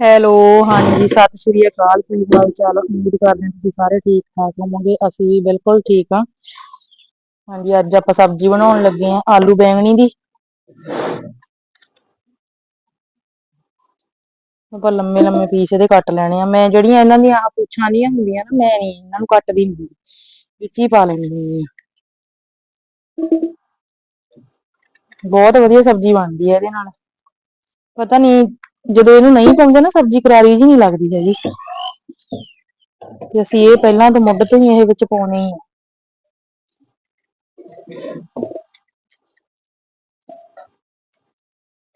Hello ਹਾਂਜੀ, ਸਤਿ ਸ੍ਰੀ ਅਕਾਲ। ਕੀ ਹਾਲ ਚਾਲ ਉਮੀਦ ਕਰਦੇ ਹ ਤੁਸੀਂ ਸਾਰੇ ਠੀਕ ਠਾਕ ਹੋਵੋਗੇ। ਅਸੀਂ ਵੀ ਬਿਲਕੁਲ ਠੀਕ ਹਾਂ। ਹਾਂਜੀ, ਅੱਜ ਆਪਾਂ ਸਬਜ਼ੀ ਬਣਾਉਣ ਲੱਗੇ ਹਾਂ, ਆਲੂ ਬੈਂਗਣੀ ਦੀ। ਆਪਾਂ ਲੰਮੇ ਲੰਮੇ ਪੀਸ ਇਹਦੇ ਕੱਟ ਲੈਣੇ ਆ। ਮੈਂ ਜਿਹੜੀਆਂ ਇਹਨਾਂ ਦੀਆਂ ਆ ਪੁੱਛਾਂ ਦੀਆਂ ਹੁੰਦੀਆਂ ਨਾ, ਮੈਂ ਨੀ ਇਹਨਾਂ ਨੂੰ ਕੱਟਦੀ ਹੁੰਦੀ ਵਿੱਚ ਹੀ ਪਾ ਲੈਣੀ ਬਹੁਤ ਵਧੀਆ ਸਬਜ਼ੀ ਬਣਦੀ ਹੈ ਇਹਦੇ ਨਾਲ। ਪਤਾ ਨੀ ਜਦੋਂ ਇਹਨੂੰ ਨਹੀਂ ਪਾਉਂਦੇ ਨਾ, ਸਬਜ਼ੀ ਕਰਾਰੀ ਜਿਹੀ ਨੀ ਲੱਗਦੀ ਹੈਗੀ। ਤੇ ਅਸੀਂ ਇਹ ਪਹਿਲਾਂ ਤਾਂ ਮੁੱਢ ਤੋਂ ਹੀ ਇਹ ਵਿੱਚ ਪਾਉਣੇ ਹੀ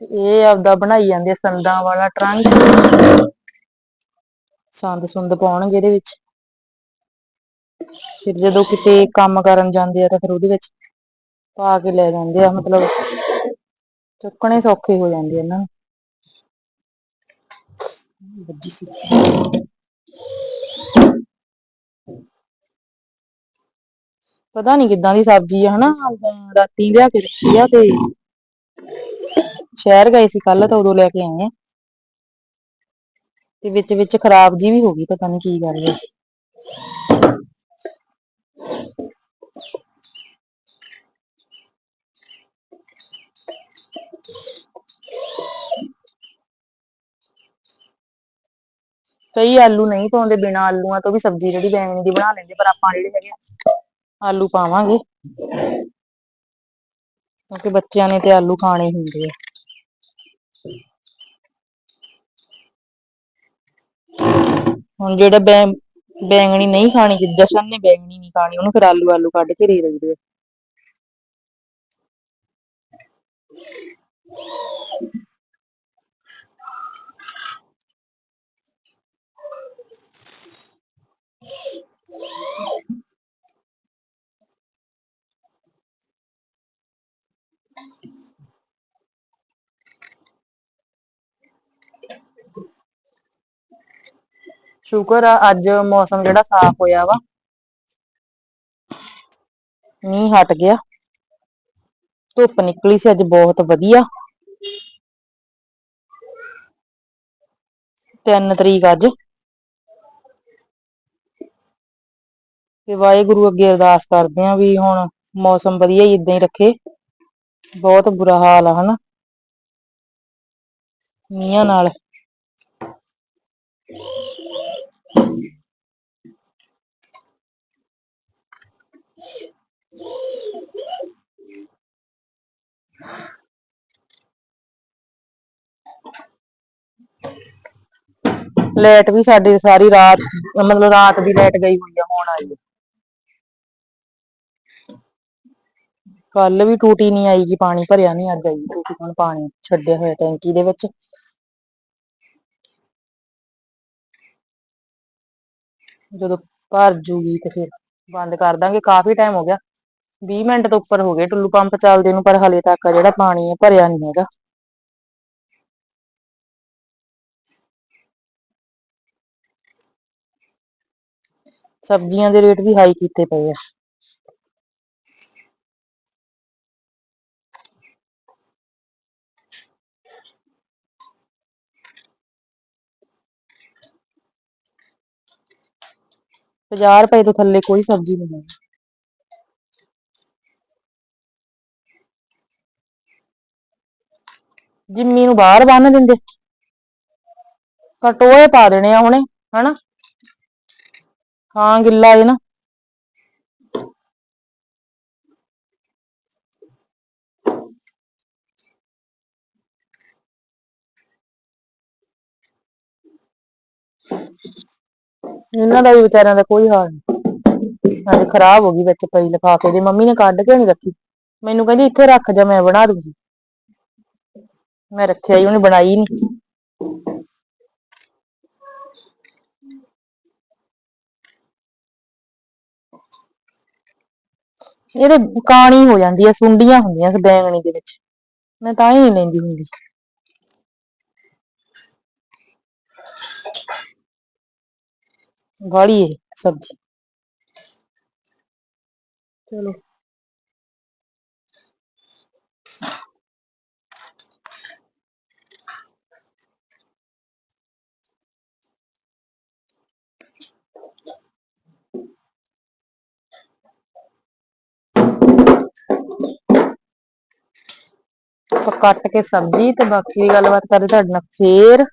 ਇਹ ਆਪਦਾ ਬਣਾਈ ਜਾਂਦੇ ਸੰਦਾਂ ਵਾਲਾ ਟਰੰਕ। ਸੰਦ ਸੁੰਦ ਪਾਉਣਗੇ ਇਹਦੇ ਵਿੱਚ। ਫਿਰ ਜਦੋਂ ਕਿਤੇ ਕੰਮ ਕਰਨ ਜਾਂਦੇ ਆ, ਤਾਂ ਫਿਰ ਉਹਦੇ ਵਿੱਚ ਪਾ ਕੇ ਲੈ ਜਾਂਦੇ ਆ, ਮਤਲਬ ਚੁੱਕਣੇ ਸੌਖੇ ਹੋ ਜਾਂਦੇ ਇਹਨਾਂ ਨੂੰ। ਵੱਜੀ ਸੀ ਪਤਾ ਨੀ ਕਿੱਦਾਂ ਦੀ ਸਬਜ਼ੀ ਆ, ਹਨਾ? ਰਾਤੀ ਲਿਆ ਕੇ ਰੱਖੀ ਆ ਤੇ ਸ਼ਹਿਰ ਗਏ ਸੀ ਕੱਲ ਤਾਂ ਉਦੋਂ ਲੈ ਕੇ ਆਏ ਆ। ਤੇ ਵਿੱਚ ਵਿਚ ਖ਼ਰਾਬ ਜੀ ਵੀ ਹੋ ਗਈ, ਪਤਾ ਨੀ ਕੀ ਗੱਲ ਆ ਕਈ ਆਲੂ ਨਹੀਂ ਪਾਉਂਦੇ, ਬਿਨਾਂ ਆਲੂਆਂ ਤੋਂ ਵੀ ਸਬਜ਼ੀ ਜਿਹੜੀ ਬੈਂਗਣੀ ਦੀ ਬਣਾ ਲੈਂਦੇ, ਪਰ ਆਪਾਂ ਜਿਹੜੇ ਹੈਗੇ ਆ, ਆਲੂ ਪਾਵਾਂਗੇ। ਕਿਉਂਕਿ ਬੱਚਿਆਂ ਨੇ ਤੇ ਆਲੂ ਖਾਣੇ ਹੁੰਦੇ ਆ। ਹੁਣ ਜਿਹੜਾ ਬੈ, ਬੈਂਗਣੀ ਨਹੀਂ ਖਾਣੀ ਜਸ਼ਨ ਨੇ ਬੈਂਗਣੀ ਨੀ ਖਾਣੀ, ਉਹਨੂੰ ਫਿਰ ਆਲੂ ਆਲੂ ਕੱਢ ਕੇ ਦੇ ਦਈਦੇ ਆ। ਸ਼ੁਕਰ ਆ, ਅੱਜ ਮੌਸਮ ਜਿਹੜਾ ਸਾਫ਼ ਹੋਇਆ ਵਾ। ਮੀਂਹ ਹਟ ਗਿਆ। ਧੁੱਪ ਨਿਕਲੀ ਸੀ, ਅੱਜ ਬਹੁਤ ਵਧੀਆ। ਤਿੰਨ ਤਰੀਕ ਅੱਜ। ਤੇ ਵਾਹਿਗੁਰੂ ਅੱਗੇ ਅਰਦਾਸ ਕਰਦੇ ਆਂ ਵੀ ਹੁਣ ਮੌਸਮ ਵਧੀਆ ਹੀ ਏਦਾਂ ਹੀ ਰੱਖੇ। ਬਹੁਤ ਬੁਰਾ ਹਾਲ ਆ, ਹਨਾ। ਮੀਆਂ ਨਾਲ। ਲਾਈਟ ਵੀ ਸਾਡੀ ਸਾਰੀ ਰਾਤ, ਮਤਲਬ ਰਾਤ ਦੀ ਲਾਈਟ ਗਈ ਹੋਈ ਆ, ਹੁਣ ਆਈ ਕੱਲ ਵੀ ਟੂਟੀ ਨੀ ਆਈਗੀ, ਪਾਣੀ ਭਰਿਆ ਨੀ ਅੱਜ ਆਈ ਟੂਟੀ ਹੁਣ ਪਾਣੀ ਛੱਡਿਆ ਹੋਇਆ ਟੈਂਕੀ ਦੇ ਵਿੱਚ। ਜਦੋਂ ਭਰ ਜੂਗੀ ਤੇ ਫਿਰ ਬੰਦ ਕਰ ਦਾਂਗੇ, ਕਾਫੀ ਟਾਈਮ ਹੋ ਗਿਆ। ਵੀਹ ਮਿੰਟ ਤੋਂ ਉੱਪਰ ਹੋ ਗਏ ਟੁੱਲੂ ਪੰਪ ਚੱਲਦੇ ਨੂੰ, ਪਰ ਹਲੇੇ ਤੱਕ ਜਿਹੜਾ ਪਾਣੀ ਹੈ ਭਰਿਆ ਨੀ ਹੈਗਾ। ਸਬਜ਼ੀਆਂ ਦੇ ਰੇਟ ਵੀ ਹਾਈ ਕੀਤੇ ਪਏ ਆ। ਪੰਜਾਹ ਰੁਪਏ ਤੋਂ ਥੱਲੇ ਕੋਈ ਸਬਜ਼ੀ ਨਹੀਂ ਹੈ। ਜਿੰਮੀ ਨੂੰ ਬਾਹਰ ਬੰਨ ਦਿੰਦੇ। ਕਟੋਏ ਪਾ ਦੇਣੇ ਆ ਹੁਣੇ, ਹਨਾ? ਹਾਂ, ਗਿੱਲਾ ਏ ਨਾ। ਇਹਨਾਂ ਦਾ ਵੀ ਵਿਚਾਰਿਆਂ ਦਾ ਕੋਈ ਹਾਲ ਨੀ ਹਾਂਜੀ ਖ਼ਰਾਬ ਹੋ ਗਈ ਵਿੱਚ ਪਈ ਲਿਫਾਫੇ ਦੀ ਮੰਮੀ ਨੇ ਕੱਢ ਕੇ ਨੀ ਰੱਖੀ? ਮੈਨੂੰ ਕਹਿੰਦੀ, ਇੱਥੇ ਰੱਖ ਜਾ, ਮੈਂ ਬਣਾ ਦੂੰਗੀ। ਮੈਂ ਰੱਖਿਆ ਹੀ, ਉਹਨੇ ਬਣਾਈ ਨੀ ਇਹਦੇ ਕਾਣੀ ਹੋ ਜਾਂਦੀ ਆ, ਸੁੰਡੀਆਂ ਹੁੰਦੀਆਂ ਬੈਂਗਣੀ ਦੇ ਵਿੱਚ। ਮੈਂ ਤਾਂ ਹੀ ਨੀ ਲੈਂਦੀ ਹੁੰਦੀ। ਗਾੜੀ ਏ ਸਬਜ਼ੀ। ਚਲੋ। ਆਪਾਂ ਕੱਟ ਕੇ ਸਬਜ਼ੀ ਤੇ ਬਾਕੀ ਗੱਲਬਾਤ ਕਰਦੇ ਤੁਹਾਡੇ ਨਾਲ ਫੇਰ।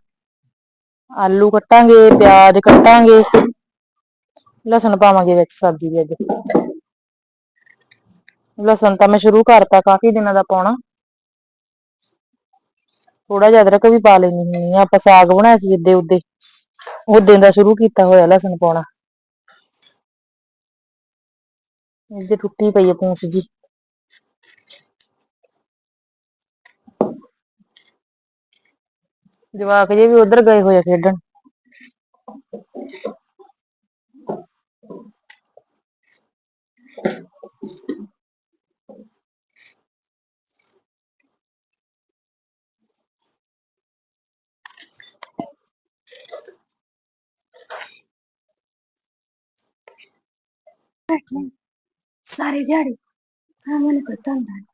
ਆਲੂ ਕੱਟਾਂਗੇ, ਪਿਆਜ਼ ਕੱਟਾਂਗੇ, ਲਸਣ ਪਾਵਾਂਗੇ ਵਿੱਚ ਸਬਜ਼ੀ ਦੇ ਅੱਜ ਲਸਣ ਤਾਂ ਮੈਂ ਸ਼ੁਰੂ ਕਰਤਾ ਕਾਫੀ ਦਿਨਾਂ ਦਾ ਪਾਉਣਾ। ਥੋੜਾ ਜਿਹਾ ਅਦਰਕ ਵੀ ਪਾ ਲੈਣੀ ਹੁੰਦੀ ਆ ਆਪਾਂ ਸਾਗ ਬਣਾਇਆ ਸੀ ਜਿੱਦੇ ਉਦੇ। ਉਦੋਂ ਦਾ ਸ਼ੁਰੂ ਕੀਤਾ ਹੋਇਆ ਲਸਣ ਪਾਉਣਾ। ਇਹਦੇ ਟੁੱਟੀ ਪਈ ਹੈ ਪੂੰਛ ਜੀ। ਜਵਾਕ ਜੇ ਵੀ ਉਧਰ ਗਏ ਹੋਏ ਆ ਖੇਡਣ। ਬੈਠੇ ਸਾਰੀ ਦਿਹਾੜੀ ਹਾਂ ਮੈਨੂੰ ਕੋਈ ਧੰਦਾ ਨਹੀਂ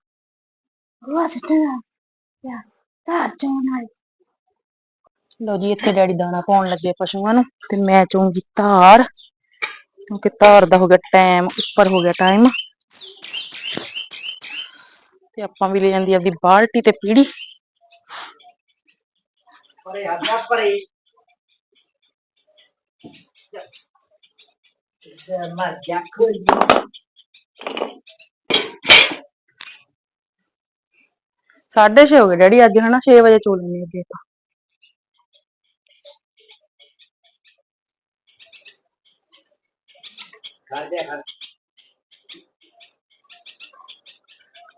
ਗੋਹਾ ਸੁੱਟਣਾ ਜਾਂ ਧਾਰ ਚੋਣ ਵਾਲੀ। ਲਓ ਜੀ ਇੱਥੇ ਡੈਡੀ ਦਾਣਾ ਪਾਉਣ ਲੱਗੇ ਪਸ਼ੂਆਂ ਨੂੰ ਤੇ ਮੈਂ ਚੋਂਗੀ ਧਾਰ। ਕਿਉਂਕਿ ਧਾਰ ਦਾ ਹੋ ਗਿਆ ਟਾਈਮ ਉੱਪਰ ਹੋ ਗਿਆ ਟਾਈਮ। ਤੇ ਆਪਾਂ ਵੀ ਲੈ ਜਾਂਦੀ ਆਪਦੀ ਬਾਲਟੀ ਤੇ ਪੀੜੀ। ਪਰੇ ਹੱਥਾਂ ਪਰੇ। ਮਰ ਜਾ ਕੋਈ ਸਾਢੇ ਛੇ ਹੋ ਗਏ ਡੈਡੀ ਅੱਜ ਹਨਾ 6 ਵਜੇ ਚੋ ਲੈਣੇ ਅੱਗੇ ਆਪਾਂ। ਕਰ ਦੇ ਹਰ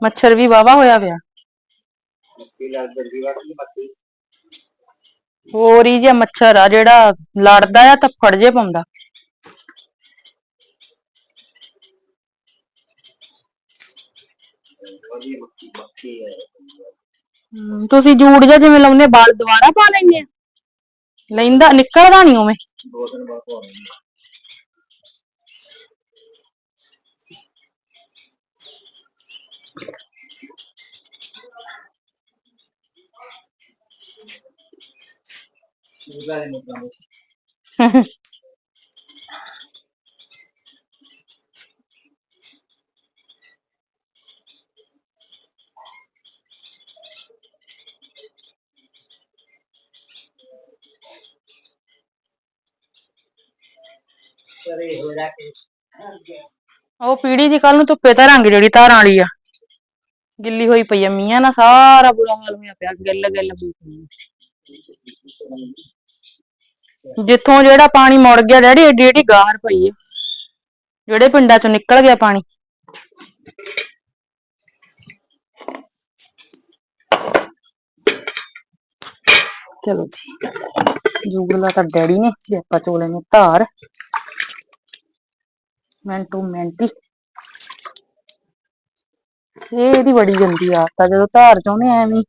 ਮੱਛਰ ਵੀ ਵਾਵਾ ਹੋਇਆ ਪਿਆ। ਕੀ ਲੱਗ ਜਲਦੀ ਵਾਟੀ ਮੱਤੀ ਹੋਰ ਹੀ ਜਿਹਾ ਮੱਛਰ ਆ ਜਿਹੜਾ ਲੜਦਾ ਆ ਤਾਂ ਫੜ ਜੇ ਪਾਉਂਦਾ। ਉਹਦੀ ਮੱਕੀ ਮੱਕੀ ਹੈ। ਹਮ, ਤੁਸੀਂ ਜੂੜ ਜਿਹਾ ਜਿਵੇਂ ਲਾਉਂਦੇ ਬਾਲ ਦੁਬਾਰਾ ਪਾ ਲੈਂਦੇ ਆ। ਲੈਂਦਾ ਨਿਕਲਦਾ ਨਹੀਂ ਉਵੇਂ। ਦੋ ਦਿਨ ਬਾਅਦ ਮੁੱਕਾ ਕਰੇ ਹੋ ਜਾ ਕੇ ਉਹ ਪੀੜੀ ਜੀ ਕੱਲ ਨੂੰ ਧੁੱਪੇ ਧਰਾਂਗੇ ਜਿਹੜੀ ਧਾਰਾਂ ਵਾਲੀ ਆ। ਗਿੱਲੀ ਹੋਈ ਪਈ ਆ ਮੀਆਂ ਨਾਲ ਸਾਰਾ ਬੁਰਾ ਹਾਲ ਹੋਇਆ ਪਿਆ, ਗਿੱਲ ਗਿੱਲ ਹੋਈ ਪਈ ਆ। ਜਿੱਥੋਂ ਜਿਹੜਾ ਪਾਣੀ ਮੁੜ ਗਿਆ, ਡੈਡੀ, ਏਡੀ ਏਡੀ ਗਾਰ ਪਈ ਆ। ਜਿਹੜੇ ਪਿੰਡਾਂ ਚੋਂ ਨਿਕਲ ਗਿਆ ਪਾਣੀ। ਚਲੋ ਜੀ, ਜੂਗਲਾ ਤਾਂ ਡੈਡੀ ਨੇ, ਜੇ ਆਪਾਂ ਚੋਲੇ ਨੇ ਧਾਰ। ਮਿੰਟੂ ਮਿੰਟੀ ਇਹ ਇਹਦੀ ਬੜੀ ਗੰਦੀ ਆਦਤ ਆ, ਜਦੋਂ ਧਾਰ ਚਾਉਨੇ ਐਵੇਂ ਹੀ,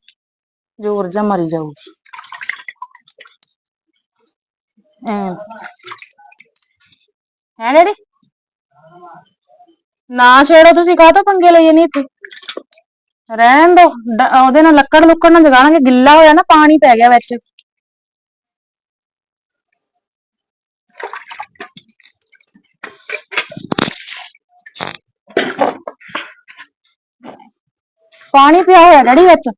ਜ਼ੋਰ ਜਾ ਮਰੀ ਜਾਊਗੀ ਹੈ ਡੈਡੀ? ਨਾ ਛੇੜੋ ਤੁਸੀਂ, ਕਾਹਤੋਂ ਪੰਗੇ ਲਈ ਨਹੀਂ ਇੱਥੇ? ਰਹਿਣ ਦੋ ਉਹਦੇ ਨਾਲ ਲੱਕੜ ਲੁੱਕੜ ਨਾਲ ਜਗਾਣਗੇ ਗਿੱਲਾ ਹੋਇਆ ਨਾ, ਪਾਣੀ ਪੈ ਗਿਆ ਵਿੱਚ। ਪਾਣੀ ਪਿਆ ਹੋਇਆ ਡੈਡੀ ਵਿੱਚ।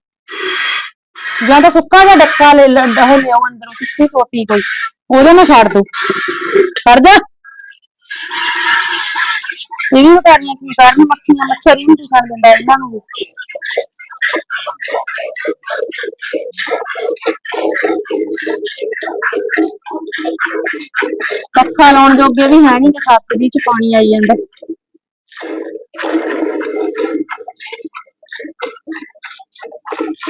ਜਾਂ ਤਾਂ ਸੁੱਕਾ ਜਿਹਾ ਡੱਕਾ ਲੈ ਲ- ਉਹ ਲਿਆਓ ਅੰਦਰੋਂ, ਸੁੱਕੀ ਸੋਟੀ ਕੋਈ। ਉਹਦੇ ਨਾਲ ਛੱਡ ਦੋ। ਕਰ ਜਾ। ਇਹ ਵੀ ਵਿਚਾਰੀਆਂ ਕੀ ਕਰਨ, ਮੱਖੀਆਂ ਮੱਛਰ ਹੀ ਨਹੀਂ ਕਰ ਦਿੰਦਾ ਇਹਨਾਂ ਨੂੰ ਵੀ। ਪੱਖਾ ਲਾਉਣ ਜੋਗੇ ਵੀ ਹੈ ਨਹੀਂ ਕਿ ਛੱਤ ਦੀ ਚ ਪਾਣੀ ਆਈ ਜਾਂਦਾ।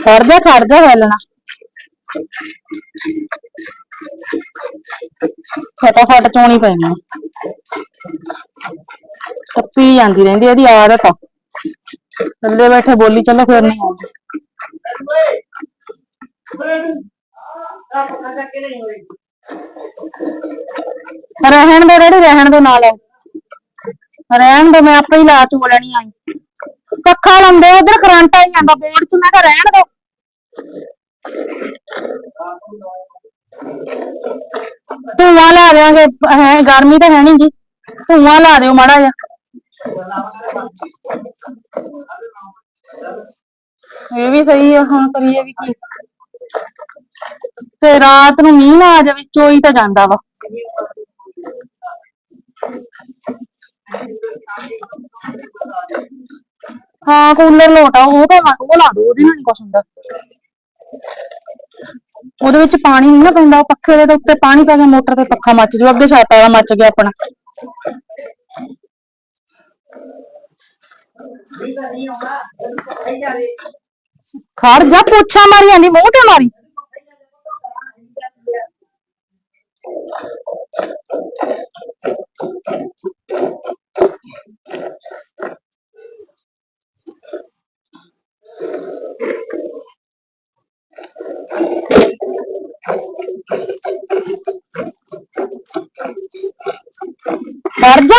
ਖੜ ਜਾ ਖੜ ਜਾ ਹਿੱਲਣਾ। ਫਟਾਫਟ ਚੋਣੀ ਪੈਣੀ। ਟੱਪੀ ਜਾਂਦੀ ਰਹਿੰਦੀ ਇਹਦੀ ਆਦਤ ਆ। ਥੱਲੇ ਬੈਠੇ ਬੋਲੀ, ਚੱਲੋ ਫਿਰ ਨਹੀਂ ਆਉਂਦੀ। ਰਹਿਣ ਦੋ ਰੇੜੀ ਰਹਿਣ ਦੇ ਨਾਲ। ਰਹਿਣ ਦੋ, ਮੈਂ ਆਪੇ ਹੀ ਲਾ ਚੂ ਆਈ। ਪੱਖਾ ਲਾਉਂਦੇ ਉਧਰ ਕਰੰਟ ਆਈ ਜਾਂਦਾ, ਬੋਰਡ ਚ ਮੈਂ ਕਿਹਾ ਰਹਿਣ ਦੋ। ਧੂਆਂ ਲਾ ਦਿਆਂਗੇ ਹੈ ਗਰਮੀ ਤਾਂ ਹੈ ਨੀ ਗੀ। ਧੂਆਂ ਲਾ ਦਿਓ ਮਾੜਾ ਜਿਹਾ। ਇਹ ਵੀ ਸਹੀ ਆ, ਹੁਣ ਕਰੀਏ ਵੀ ਕੀ। ਤੇ ਰਾਤ ਨੂੰ ਮੀਂਹ ਨਾ ਆ ਜਾਵੇ ਚੋਈ ਤਾਂ ਜਾਂਦਾ ਵਾ। ਹਾਂ ਕੂਲਰ ਲੋਟਾ ਉਹ ਤਾਂ ਲਾ- ਉਹ ਲਾ ਦੋ ਉਹਦੇ ਨਾਲ ਨਹੀਂ ਕੁਛ ਹੁੰਦਾ। ਉਹਦੇ ਵਿੱਚ ਪਾਣੀ ਨਹੀਂ ਨਾ ਪੈਂਦਾ, ਉਹ ਪੱਖੇ ਦੇ ਉੱਤੇ ਪਾਣੀ ਪੈ ਗਿਆ ਮੋਟਰ ਤੇ ਪੱਖਾ ਮੱਚ ਜੂ ਅੱਗੇ ਛੱਤ ਵਾਲਾ ਮੱਚ ਗਿਆ ਆਪਣਾ। ਖੜ ਜਾ, ਪੁੱਛਾਂ ਮਾਰੀ ਜਾਂਦੀ, ਮੂੰਹ ਤੇ ਮਾਰੀ। ਖੜ ਜਾ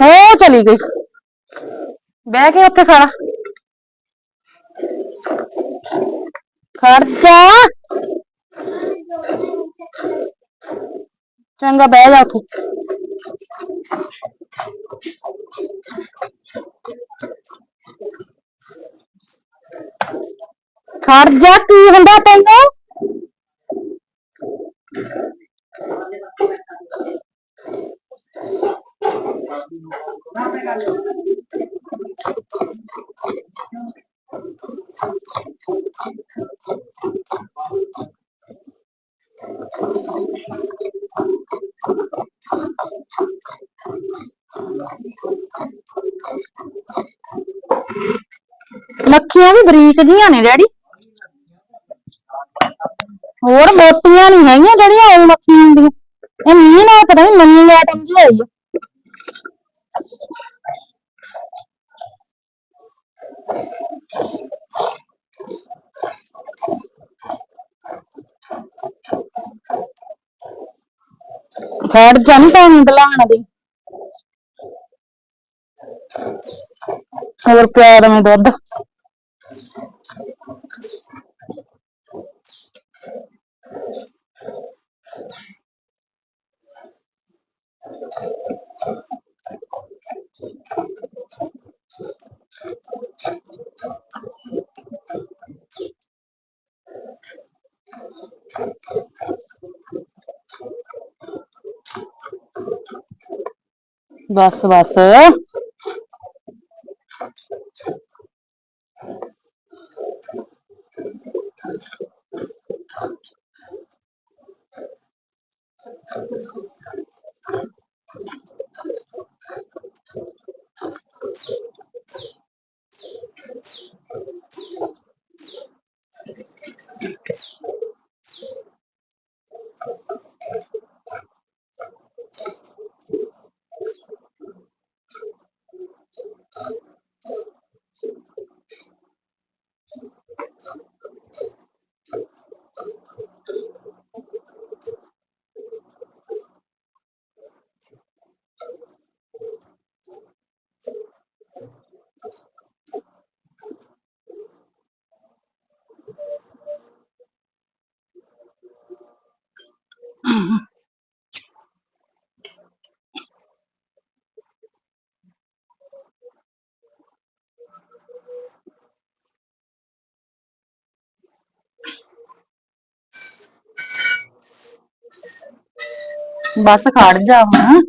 ਹੋ ਚਲੀ ਗਈ ਬਹਿ ਕੇ ਉੱਥੇ ਖੜਾ ਖੜ ਜਾ ਚੰਗਾ ਬਹਿ ਜਾ ਉੱਥੇ ਖੜ ਜਾ ਕੀ ਹੁੰਦਾ ਤੈਨੂੰ? ਮੱਖੀਆਂ ਵੀ ਬਰੀਕ ਜੀਆਂ ਨੇ ਡੈਡੀ ਹੋਰ ਮੋਟੀਆਂ ਨਹੀਂ ਹੈਗੀਆਂ ਜਿਹੜੀਆਂ ਉਹ ਮੱਖੀਆਂ ਹੁੰਦੀਆਂ ਇਹ ਮੀਂਹ ਨਾਲ ਪਤਾ ਨਹੀਂ ਨਵੀਂ ਆਈਟਮ ਜੀ ਆਈ ਆ ਖੜ ਜਾ ਨੀ ਪਾਣੀ ਡਲਾਣ ਦੇ। ਹੋਰ ਪਿਆਰ ਦਵੇਂ ਦੁੱਧ। ਬਸ ਬਸ ਬਸ ਖੜ ਜਾ ਹੁਣ।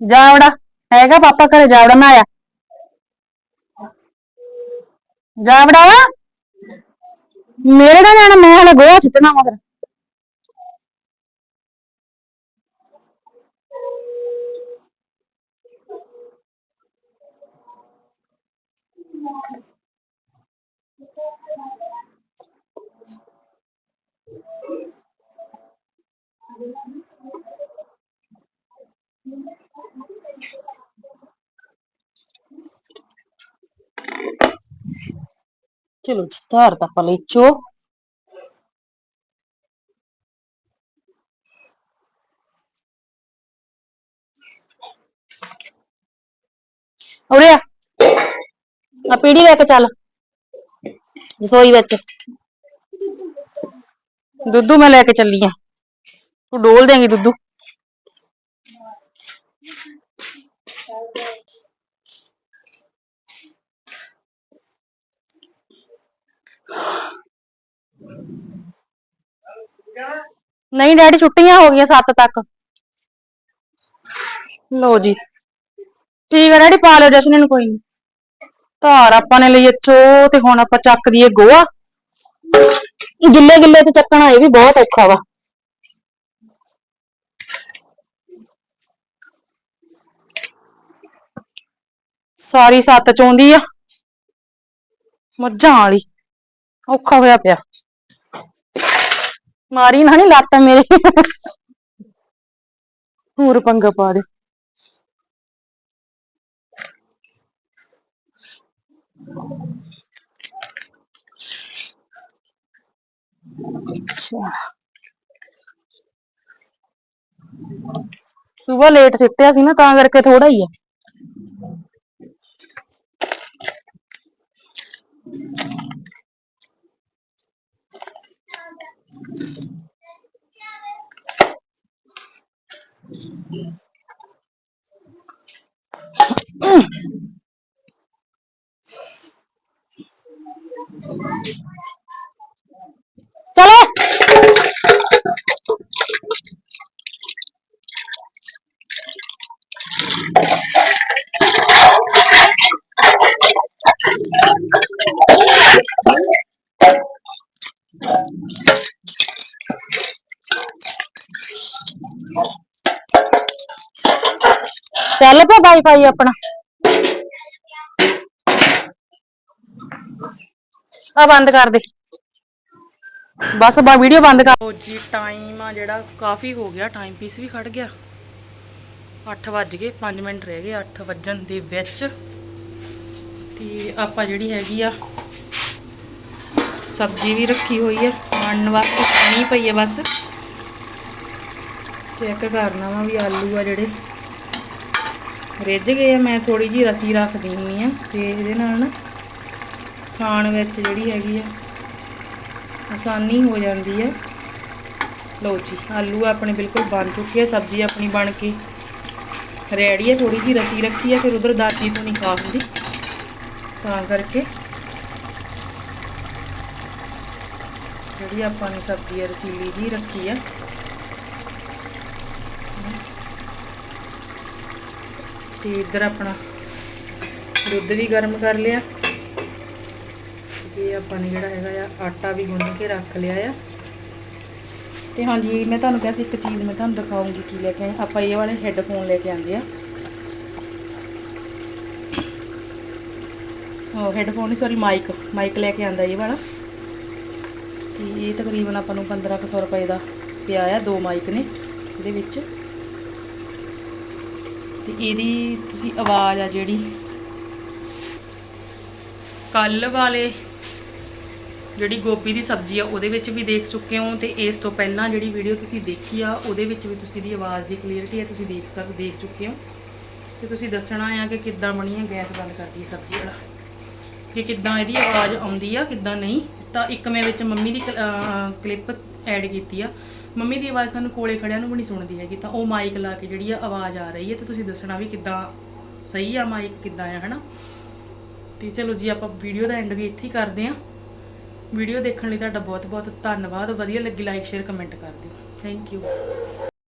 ਜਾਵੜਾ ਹੈਗਾ ਪਾਪਾ ਘਰੇ ਜਾਵੜਾ ਨਾ ਆਇਆ ਜਾਵੜਾ ਮੇਰੇ ਨਾਲ ਜਾਣਾ ਮੈਂ ਹਲੇ ਗੋਹਾ ਸੁੱਟਣਾ ਵਾ ਫਿਰ ਚਲੋ ਜੀ ਧਾਰ ਤਾਂ ਪਲੇਚੋ ਉਰੇ ਆ ਆ ਪੀੜੀ ਲੈ ਕੇ ਚੱਲ ਰਸੋਈ ਵਿੱਚ ਦੁੱਧੂ ਮੈਂ ਲੈ ਕੇ ਚੱਲੀ ਆ ਤੂੰ ਡੋਲ ਦੇਂਗੀ ਦੁੱਧੂ ਨਹੀਂ ਡੈਡੀ ਛੁੱਟੀਆਂ ਹੋ ਗਈਆਂ 7 ਤੱਕ। ਲੋ ਜੀ। ਠੀਕ ਹੈ ਡੈਡੀ, ਪਾ ਲਓ ਜਸ਼ਨ ਨੂੰ ਕੋਈ ਨੀ ਧਾਰ ਆਪਾਂ ਨੇ ਲਈ ਚੋ ਤੇ ਹੁਣ ਆਪਾਂ ਚੱਕ ਦਈਏ ਗੋਆ ਗਿੱਲੇ ਗਿੱਲੇ ਤੇ ਚੱਕਣਾ ਇਹ ਵੀ ਬਹੁਤ ਔਖਾ ਵਾ। ਸਾਰੀ ਸੱਤ ਚੋਂਦੀ ਆ। ਮੱਝਾਂ ਵਾਲੀ। ਔਖਾ ਹੋਇਆ ਪਿਆ। ਮਾਰੀ ਨਾ ਨੀ ਲੱਤ ਮੇਰੇ। ਹੋਰ ਪੰਗਾ ਪਾ ਦੇ। ਸੁਬਾ ਲੇਟ ਸੁੱਟਿਆ ਸੀ ਨਾ, ਤਾਂ ਕਰਕੇ ਥੋੜਾ ਹੀ ਆ। ਚਲੋ ਵਾਈਫਾਈ ਆਪਣਾ। ਆ ਬੰਦ ਕਰ ਦੇ। ਬਸ, ਬਾ ਵੀਡੀਓ ਬੰਦ ਕਰ। ਲੋ ਜੀ ਟਾਈਮ ਆ ਜਿਹੜਾ, ਕਾਫੀ ਹੋ ਗਿਆ। ਟਾਈਮ ਪੀਸ ਵੀ ਖੜ ਗਿਆ। 8 ਵੱਜ ਗਏ 5 ਮਿੰਟ ਰਹਿ ਗਏ 8 ਵੱਜਣ ਦੇ ਵਿੱਚ। ਤੇ ਆਪਾਂ ਜਿਹੜੀ ਹੈਗੀ ਆ, ਸਬਜ਼ੀ ਵੀ ਰੱਖੀ ਹੋਈ ਆ। ਬਣਨ ਵਾਸਤੇ ਬਣੀ ਪਈ ਆ ਬਸ। ਚੈੱਕ ਕਰਨਾ ਵਾ ਵੀ ਆਲੂ ਆ ਜਿਹੜੇ। ਰਿੱਝ ਗਏ ਆ, ਮੈਂ ਥੋੜੀ ਜੀ ਰਸੀ ਰੱਖਦੀ ਹੁੰਦੀ ਆ ਤੇ ਇਹਦੇ ਨਾਲ ਨਾ ਖਾਣ ਵਿੱਚ ਜਿਹੜੀ ਹੈਗੀ ਆ, ਆਸਾਨੀ ਹੋ ਜਾਂਦੀ ਹੈ ਲਓ ਜੀ, ਆਲੂ ਆਪਣੇ ਬਿਲਕੁਲ ਬਣ ਚੁੱਕੇ ਆ, ਸਬਜ਼ੀ ਆਪਣੀ ਬਣ ਕੇ ਰੈਡੀ ਹੈ ਥੋੜੀ ਜੀ ਰਸੀ ਰੱਖੀ ਹੈ ਫਿਰ ਉਧਰ ਦਾਦੀ ਤੋਂ ਨਹੀਂ ਖਾ ਹੁੰਦੀ, ਤਾਂ ਕਰਕੇ ਜਿਹੜੀ ਆਪਾਂ ਨੇ ਸਬਜ਼ੀ ਆ, ਰਸੀਲੀ ਜੀ ਰੱਖੀ ਆ। ਤੇ ਇੱਧਰ ਆਪਣਾ ਦੁੱਧ ਵੀ ਗਰਮ ਕਰ ਲਿਆ। ਤੇ ਆਪਾਂ ਨੇ ਜਿਹੜਾ ਹੈਗਾ ਆ, ਆਟਾ ਵੀ ਗੁੰਨ ਕੇ ਰੱਖ ਲਿਆ ਆ। ਤੇ ਹਾਂਜੀ, ਮੈਂ ਤੁਹਾਨੂੰ ਕਿਹਾ ਸੀ ਇੱਕ ਚੀਜ਼ ਮੈਂ ਤੁਹਾਨੂੰ ਦਿਖਾਉਂਗੀ ਕੀ ਲੈ ਕੇ ਆਏ। ਆਪਾਂ ਇਹ ਵਾਲੇ ਹੈੱਡਫੋਨ ਲੈ ਕੇ ਆਂਦੇ ਆ। ਉਹ ਹੈੱਡਫੋਨ ਨਹੀਂ ਸੌਰੀ ਮਾਈਕ ਮਾਈਕ ਲੈ ਕੇ ਆਂਦਾ ਇਹ ਵਾਲਾ। ਤੇ ਇਹ ਤਕਰੀਬਨ ਆਪਾਂ ਨੂੰ 1500 ਰੁਪਏ ਦਾ ਪਿਆ ਆ, ਦੋ ਮਾਈਕ ਨੇ। ਇਹਦੇ ਵਿੱਚ ਤੇ ਇਹਦੀ ਤੁਸੀਂ ਆਵਾਜ਼ ਆ ਜਿਹੜੀ। ਕੱਲ ਵਾਲੇ ਜਿਹੜੀ ਗੋਭੀ ਦੀ ਸਬਜ਼ੀ ਆ, ਉਹਦੇ ਵਿੱਚ ਵੀ ਦੇਖ ਚੁੱਕੇ ਹੋ ਤੇ ਇਸ ਤੋਂ ਪਹਿਲਾਂ ਜਿਹੜੀ ਵੀਡੀਓ ਤੁਸੀਂ ਦੇਖੀ ਆ, ਉਹਦੇ ਵਿੱਚ ਵੀ ਤੁਸੀਂ ਦੀ ਆਵਾਜ਼ ਦੀ ਕਲੀਅਰਟੀ ਹੈ ਤੁਸੀਂ ਦੇਖ ਸਕ, ਦੇਖ ਚੁੱਕੇ ਹੋ। ਤੇ ਤੁਸੀਂ ਦੱਸਣਾ ਆ ਕਿ ਕਿੱਦਾਂ ਬਣੀ ਹੈ ਗੈਸ ਬੰਦ ਕਰਦੀ ਹੈ ਸਬਜ਼ੀ ਵਾਲਾ। ਕਿ ਕਿੱਦਾਂ ਇਹਦੀ ਆਵਾਜ਼ ਆਉਂਦੀ ਆ, ਕਿੱਦਾਂ ਨਹੀਂ। ਤਾਂ ਇੱਕ ਮੈਂ ਵਿੱਚ ਮੰਮੀ ਦੀ ਕਲਿੱਪ ਐਡ ਕੀਤੀ ਆ। ਮੰਮੀ ਦੀ ਆਵਾਜ਼ ਸਾਨੂੰ ਕੋਲੇ ਖੜਿਆਂ ਨੂੰ ਵੀ ਨਹੀਂ ਸੁਣਦੀ ਹੈਗੀ, ਤਾਂ ਉਹ ਮਾਈਕ ਲਾ ਕੇ ਜਿਹੜੀ ਆ ਆਵਾਜ਼ ਆ ਰਹੀ ਹੈ, ਤੇ ਤੁਸੀਂ ਦੱਸਣਾ ਵੀ ਕਿੱਦਾਂ ਸਹੀ ਆ ਮਾਈਕ, ਕਿੱਦਾਂ ਆ, ਹਨਾ? ਤੇ ਚਲੋ ਜੀ, ਆਪਾਂ ਵੀਡੀਓ ਦਾ ਐਂਡ ਵੀ ਇੱਥੇ ਹੀ ਕਰਦੇ ਆਂ ਵੀਡੀਓ ਦੇਖਣ ਲਈ ਤੁਹਾਡਾ ਬਹੁਤ ਬਹੁਤ ਧੰਨਵਾਦ, ਵਧੀਆ ਲੱਗੀ ਲਾਈਕ ਸ਼ੇਅਰ ਕਮੈਂਟ ਕਰ ਦਿਓ ਥੈਂਕ ਯੂ